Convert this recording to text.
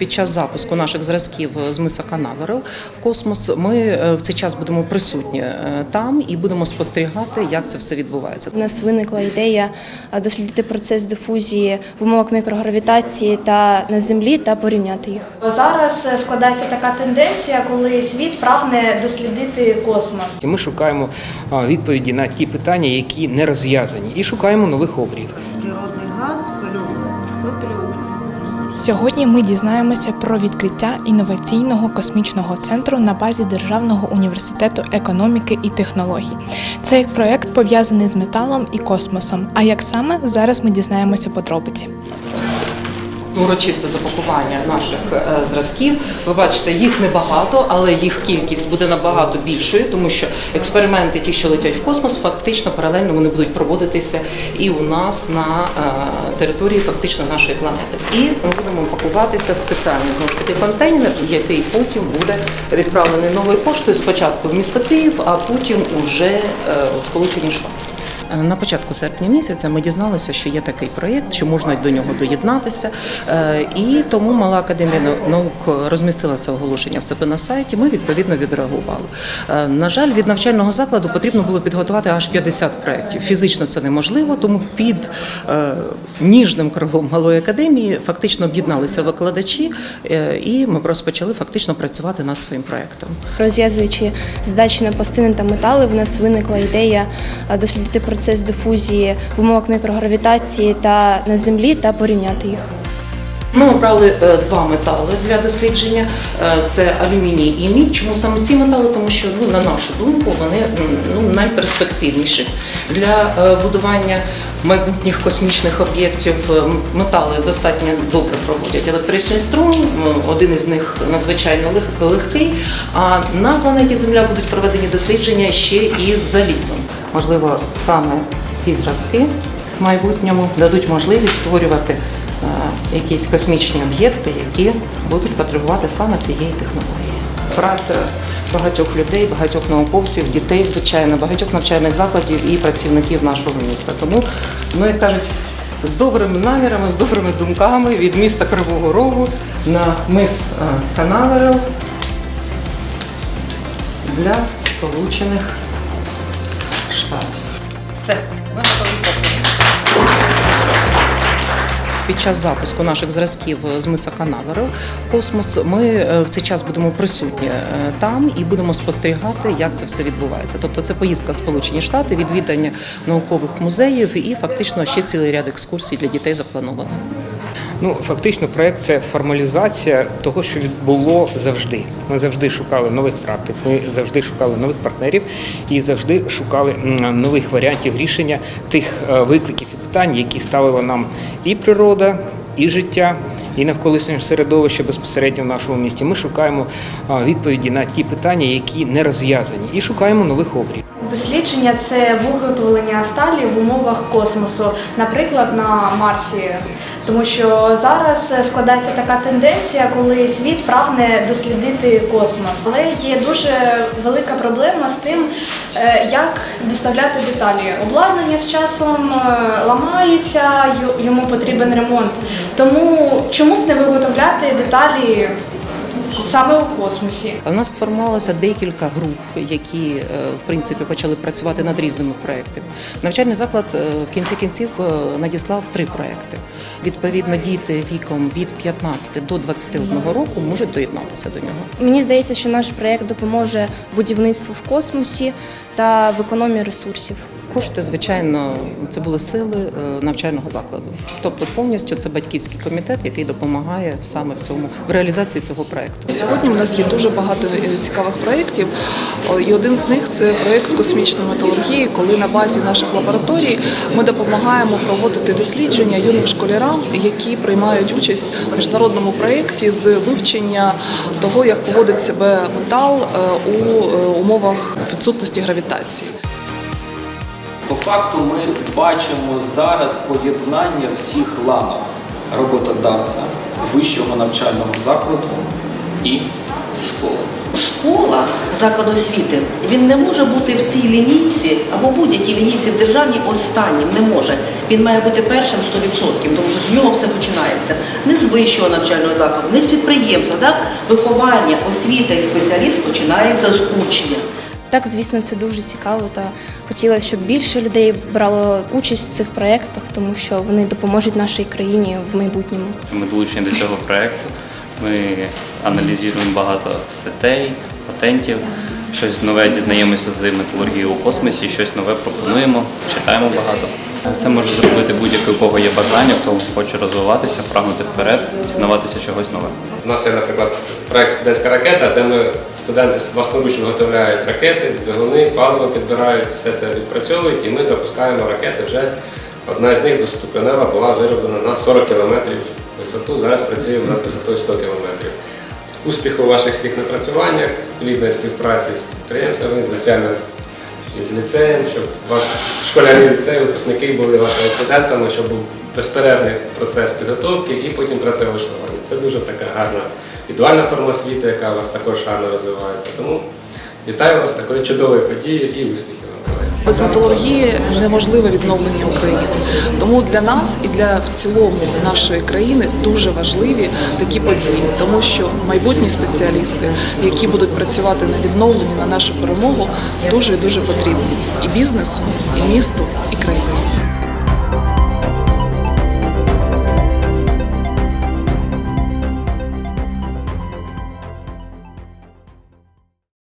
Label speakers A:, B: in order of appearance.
A: Під час запуску наших зразків з миса Канаверал в космос ми е, в цей час будемо присутні е, там і будемо спостерігати, як це все відбувається.
B: У нас виникла ідея дослідити процес дифузії в умовах мікрогравітації та на землі та порівняти їх.
C: Зараз е, складається така тенденція, коли світ прагне дослідити космос.
D: Ми шукаємо відповіді на ті питання, які не розв'язані, і шукаємо нових обріїв.
E: природний газ, пальоний, випалювання.
F: Сьогодні ми дізнаємося про відкриття інноваційного космічного центру на базі Державного університету економіки і технологій. Цей проект пов'язаний з металом і космосом. А як саме зараз ми дізнаємося подробиці.
A: Урочисте запакування наших е, зразків. Ви бачите, їх небагато, але їх кількість буде набагато більшою, тому що експерименти, ті, що летять в космос, фактично паралельно вони будуть проводитися і у нас на е, території фактично нашої планети. І ми будемо пакуватися в спеціальний знову ж таки контейнер, який потім буде відправлений новою поштою спочатку в місто Київ, а потім уже е, у Сполучені Штати. Е, На початку серпня місяця ми дізналися, що є такий проєкт, що можна до нього доєднатися. Е, І тому Мала академія наук розмістила це оголошення в себе на сайті. Ми відповідно відреагували. Е, На жаль, від навчального закладу потрібно було підготувати аж 50 проєктів. Фізично це неможливо, тому під ніжним крилом малої академії фактично об'єдналися викладачі, і ми розпочали фактично працювати над своїм проєктом.
B: Розв'язуючи задачі на пластини та метали, в нас виникла ідея дослідити процес дифузії в умовах мікрогравітації та на землі та порівняти їх.
A: Ми обрали е, два метали для дослідження: Е, це алюміній і мідь. Чому саме ці метали? Тому що ну, на нашу думку вони ну, найперспективніші для е, будування майбутніх космічних об'єктів. Метали достатньо добре проводять електричний струм. Один із них надзвичайно легкий. А на планеті Земля будуть проведені дослідження ще і з залізом. Можливо, саме ці зразки в майбутньому дадуть можливість створювати е, якісь космічні об'єкти, які будуть потребувати саме цієї технології. Праця багатьох людей, багатьох науковців, дітей, звичайно, багатьох навчальних закладів і працівників нашого міста. Тому, ну як кажуть, з добрими намірами, з добрими думками від міста Кривого Рогу на мис е, Канаверал для Сполучених Штатів. Все, ми готові космос. Під час запуску наших зразків з миса Канаверал в космос ми е, в цей час будемо присутні е, там і будемо спостерігати, як це все відбувається. Тобто це поїздка в Сполучені Штати, відвідання наукових музеїв і фактично ще цілий ряд екскурсій для дітей заплановано.
D: Ну, фактично, проект це формалізація того, що було завжди. Ми завжди шукали нових практик, ми завжди шукали нових партнерів і завжди шукали нових варіантів рішення тих е, викликів і питань, які ставила нам і природа. І життя, і навколишнє середовище безпосередньо в нашому місті. Ми шукаємо відповіді на ті питання, які не розв'язані, і шукаємо нових обріїв.
C: Дослідження це виготовлення сталі в умовах космосу, наприклад, на Марсі. Тому що зараз е, складається така тенденція, коли світ прагне дослідити космос. Але є дуже велика проблема з тим, е, як доставляти деталі. Обладнання з часом е, ламається, йому потрібен ремонт. Тому чому б не виготовляти деталі саме у космосі?
A: У нас сформувалося декілька груп, які е, в принципі почали працювати над різними проектами. Навчальний заклад е, в кінці кінців е, надіслав три проекти. Відповідно, діти віком від 15 до 21 року можуть доєднатися до нього.
B: Мені здається, що наш проєкт допоможе будівництву в космосі та в економії ресурсів.
A: Кошти, звичайно, це були сили е, навчального закладу. Тобто повністю це батьківський комітет, який допомагає саме в цьому в реалізації цього проекту.
E: Сьогодні в нас є дуже багато е, цікавих проєктів, і один з них це проєкт космічної металургії, коли на базі наших лабораторій ми допомагаємо проводити дослідження юним школярам, які приймають участь в міжнародному проєкті з вивчення того, як поводить себе метал е, у умовах відсутності гравітації.
G: Факту ми бачимо зараз поєднання всіх ланок роботодавця, вищого навчального закладу і школи.
H: Школа, заклад освіти, він не може бути в цій лінійці або будь-якій лінійці в державній останнім не може. він має бути першим 100%, тому що з нього все починається. Не з вищого навчального закладу, не з підприємства. Так? Виховання, освіта і спеціаліст починається з учня.
B: Так, звісно, це дуже цікаво та хотілося, щоб більше людей брало участь в цих проєктах, тому що вони допоможуть нашій країні в майбутньому.
I: Ми долучені до цього проєкту. Ми аналізуємо багато статей, патентів, щось нове дізнаємося з металургії у космосі, щось нове пропонуємо, читаємо багато. Це може зробити будь-який, у кого є бажання, хто хоче розвиватися, прагнути вперед, дізнаватися чогось нове.
J: У нас є, наприклад, проект студентська ракета, де ми студенти власноручно виготовляють ракети, двигуни, паливо підбирають, все це відпрацьовують, і ми запускаємо ракети. Вже одна з них доступленева була вироблена на 40 км висоту. Зараз працюємо над висотою 100 км. Успіху в ваших всіх напрацюваннях, плідної співпраці з підприємствами, звичайно, з, з ліцеєм, щоб ваші школярі ліцею, випускники були вашими студентами, щоб був безперервний процес підготовки і потім працевлаштування. Це дуже така гарна індивідуальна форма освіти, яка у вас також гарно розвивається. Тому вітаю вас з такою чудовою подією і успіхів.
E: Без металургії неможливе відновлення України. Тому для нас і для в цілому нашої країни дуже важливі такі події, тому що майбутні спеціалісти, які будуть працювати на відновленні на нашу перемогу, дуже і дуже потрібні і бізнесу, і місту, і країні.